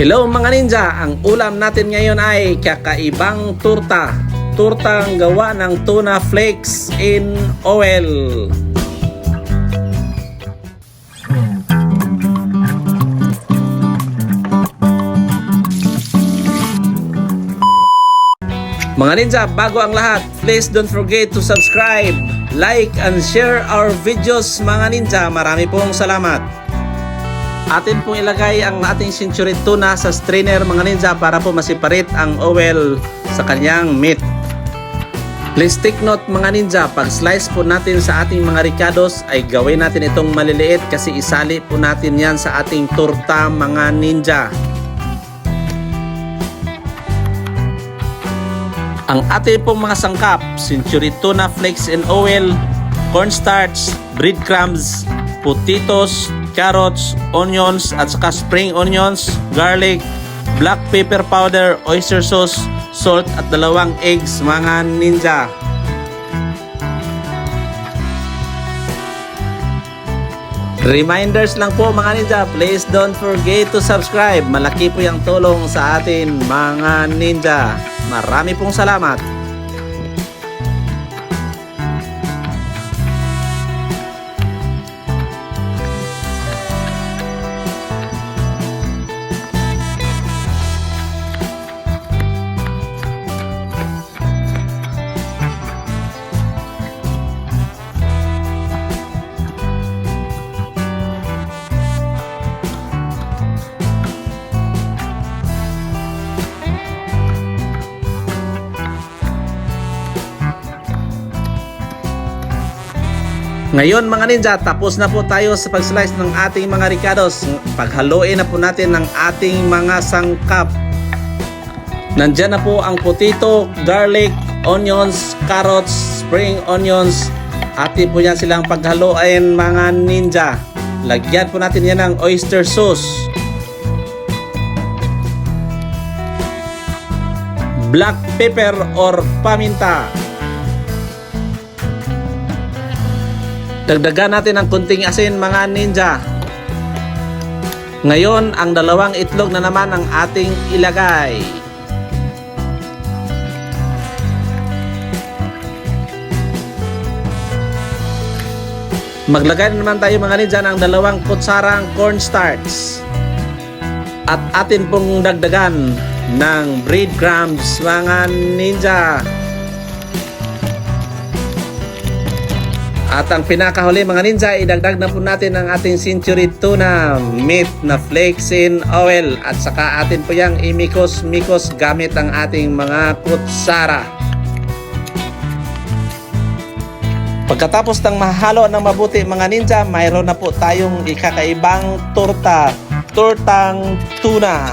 Hello mga ninja! Ang ulam natin ngayon ay kakaibang turta. Turtang gawa ng tuna flakes in oil. Mga ninja, bago ang lahat, please don't forget to subscribe, like, and share our videos mga ninja. Marami pong salamat. Atin pong ilagay ang ating century tuna sa strainer mga ninja para po masiparit ang oil sa kanyang meat. Please take note mga ninja, pag slice po natin sa ating mga ricados ay gawin natin itong maliliit kasi isali po natin yan sa ating torta mga ninja. Ang ating pong mga sangkap, century tuna flakes and oil, cornstarch, breadcrumbs, potatoes, carrots, onions at saka spring onions, garlic, black pepper powder, oyster sauce, salt at dalawang eggs mga ninja. Reminders lang po mga ninja, please don't forget to subscribe. Malaki po yung tulong sa atin mga ninja. Marami pong salamat. Ngayon mga ninja, tapos na po tayo sa pag-slice ng ating mga ricados. Paghaluin na po natin ng ating mga sangkap. Nandyan na po ang potato, garlic, onions, carrots, spring onions. Ati po yan silang paghaluin mga ninja. Lagyan po natin yan ng oyster sauce. Black pepper or paminta. Dagdagan natin ng kunting asin mga ninja. Ngayon, ang dalawang itlog na naman ang ating ilagay. Maglagay na naman tayo mga ninja ng dalawang kutsarang cornstarch. At atin pong dagdagan ng breadcrumbs mga ninja. At ang pinakahuli mga ninja, idagdag na po natin ang ating century tuna meat na flakes in oil at saka atin po yung imikos-mikos gamit ang ating mga kutsara. Pagkatapos ng mahalo ng mabuti mga ninja, mayroon na po tayong ikakaibang torta, tortang tuna.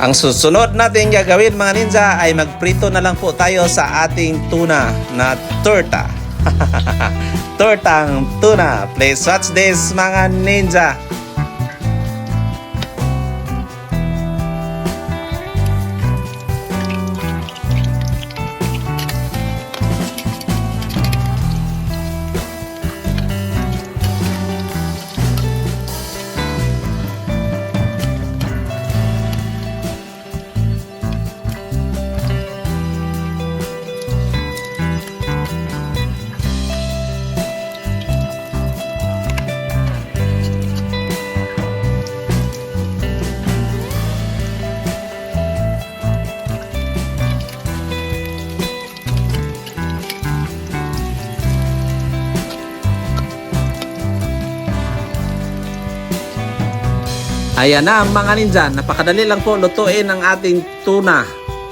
Ang susunod natin gagawin mga ninja ay magprito na lang po tayo sa ating tuna na torta. Tortang tuna. Please watch this mga ninja. Ayan na mga ninja, napakadali lang po lutuin ang ating tuna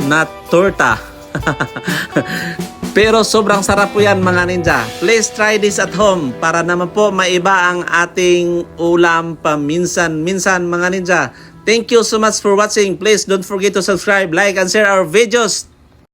na torta. Pero sobrang sarap po yan mga ninja. Please try this at home para naman po maiba ang ating ulam paminsan-minsan mga ninja. Thank you so much for watching. Please don't forget to subscribe, like, and share our videos.